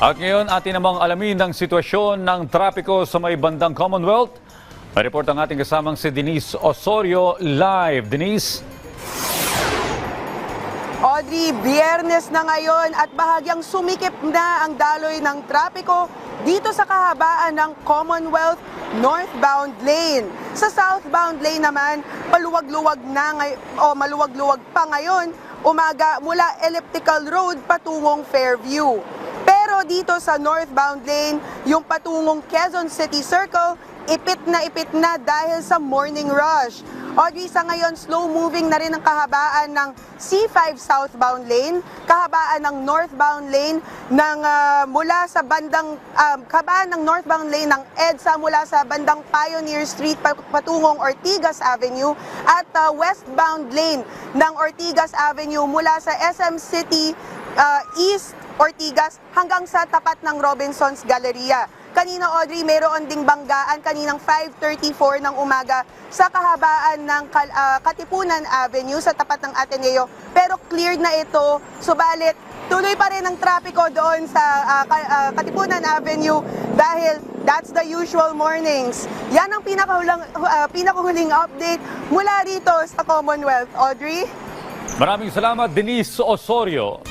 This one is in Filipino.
At ngayon atin namang alamin ang sitwasyon ng trapiko sa may bandang Commonwealth. May report ang ating kasamang si Denise Osorio live. Denise? Audrey, biyernes na ngayon at bahagyang sumikip na ang daloy ng trapiko dito sa kahabaan ng Commonwealth northbound lane. Sa southbound lane naman, paluwag-luwag na o maluwag-luwag pa ngayon umaga mula Elliptical Road patungong Fairview. Dito sa northbound lane, yung patungong Quezon City Circle, ipit na ipit na dahil sa morning rush. Audrey, sa ngayon, slow-moving na rin ang kahabaan ng C5 southbound lane, kahabaan ng northbound lane ng ah, mula sa bandang, um, kahabaan ng northbound lane ng EDSA mula sa bandang Pioneer Street pa- patungong Ortigas Avenue at ah, westbound lane ng Ortigas Avenue mula sa SM City ah, East Ortigas hanggang sa tapat ng Robinson's Galleria. Kanina Audrey, mayroon ding banggaan kaninang 5.34 ng umaga sa kahabaan ng ah, Katipunan Avenue sa tapat ng Ateneo. Pero cleared na ito, subalit tuloy pa rin ang trapiko doon sa Ka- ah, Katipunan Avenue dahil that's the usual mornings. Yan ang pinakahulang, ah, pinakahuling update mula rito sa Commonwealth. Audrey? Maraming salamat Denise Osorio.